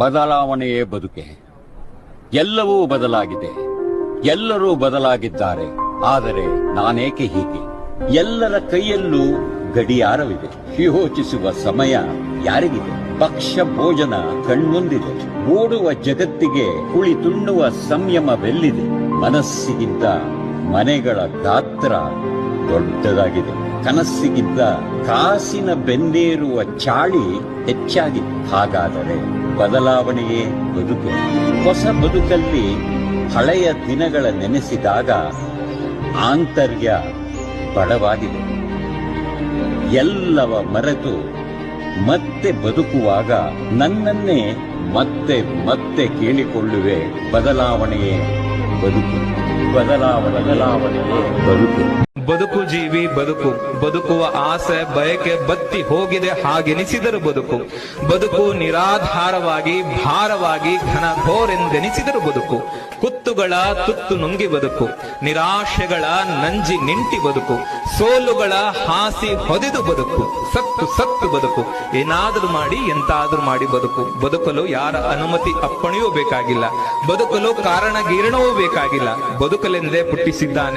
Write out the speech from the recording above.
ಬದಲಾವಣೆಯೇ ಬದುಕೆ. ಎಲ್ಲವೂ ಬದಲಾಗಿದೆ. ಎಲ್ಲರೂ ಬದಲಾಗಿದ್ದಾರೆ. ಆದರೆ ನಾನೇಕೆ ಹೀಗೆ? ಎಲ್ಲರ ಕೈಯಲ್ಲೂ ಗಡಿಯಾರವಿದೆ. ಯೋಚಿಸುವ ಸಮಯ ಯಾರಿಗಿದೆ? ಭಕ್ಷ್ಯ ಭೋಜನ ಕಣ್ಮುಂದಿದೆ ಓಡುವ ಜಗತ್ತಿಗೆ ಕುಳಿ ತುಣ್ಣುವ ಸಂಯಮವೆಲ್ಲಿದೆ? ಮನಸ್ಸಿಗಿಂತ ಮನೆಗಳ ಗಾತ್ರ ದೊಡ್ಡದಾಗಿದೆ. ಕನಸ್ಸಿಗಿಂತ ಕಾಸಿನ ಬೆಂದೇರುವ ಚಾಳಿ ಹೆಚ್ಚಾಗಿದೆ. ಹಾಗಾದರೆ ಬದಲಾವಣೆಯೇ ಬದುಕು. ಹೊಸ ಬದುಕಲ್ಲಿ ಹಳೆಯ ದಿನಗಳ ನೆನೆಸಿದಾಗ ಆಂತರ್ಯ ಬಡವಾಗಿದೆ. ಎಲ್ಲವ ಮರೆತು ಮತ್ತೆ ಬದುಕುವಾಗ ನನ್ನನ್ನೇ ಮತ್ತೆ ಮತ್ತೆ ಕೇಳಿಕೊಳ್ಳುವೆ ಬದಲಾವಣೆಯೇ ಬದುಕು. ಬದಲಾವಣೆ ಬದುಕು ಜೀವಿ, ಬದುಕು. ಬದುಕುವ ಆಸೆ, ಬಯಕೆ, ಬತ್ತಿ ಹೋಗಿದೆ ಹಾಗೆನಿಸಿದರು ಬದುಕು. ಬದುಕು ನಿರಾಧಾರವಾಗಿ, ಭಾರವಾಗಿ ಘನಘೋರೆಂದೆನಿಸಿದರು ಬದುಕು. ಕುತ್ತುಗಳ ತುತ್ತು ನುಂಗಿ ಬದುಕು. ನಿರಾಶೆಗಳ ನಂಜಿ ನಿಂಟಿ ಬದುಕು. ಸೋಲುಗಳ ಹಾಸಿ ಹೊದೆದು ಬದುಕು. ಸತ್ತು ಸತ್ತು ಬದುಕು. ಏನಾದರೂ ಮಾಡಿ, ಎಂತಾದ್ರೂ ಮಾಡಿ ಬದುಕು. ಬದುಕಲು ಯಾರ ಅನುಮತಿ ಅಪ್ಪಣೆಯೂ ಬೇಕಾಗಿಲ್ಲ. ಬದುಕಲು ಕಾರಣ ಬೇಕಾಗಿಲ್ಲ. ಬದುಕಲೆಂದೇ ಪುಟ್ಟಿಸಿದ್ದಾನೆ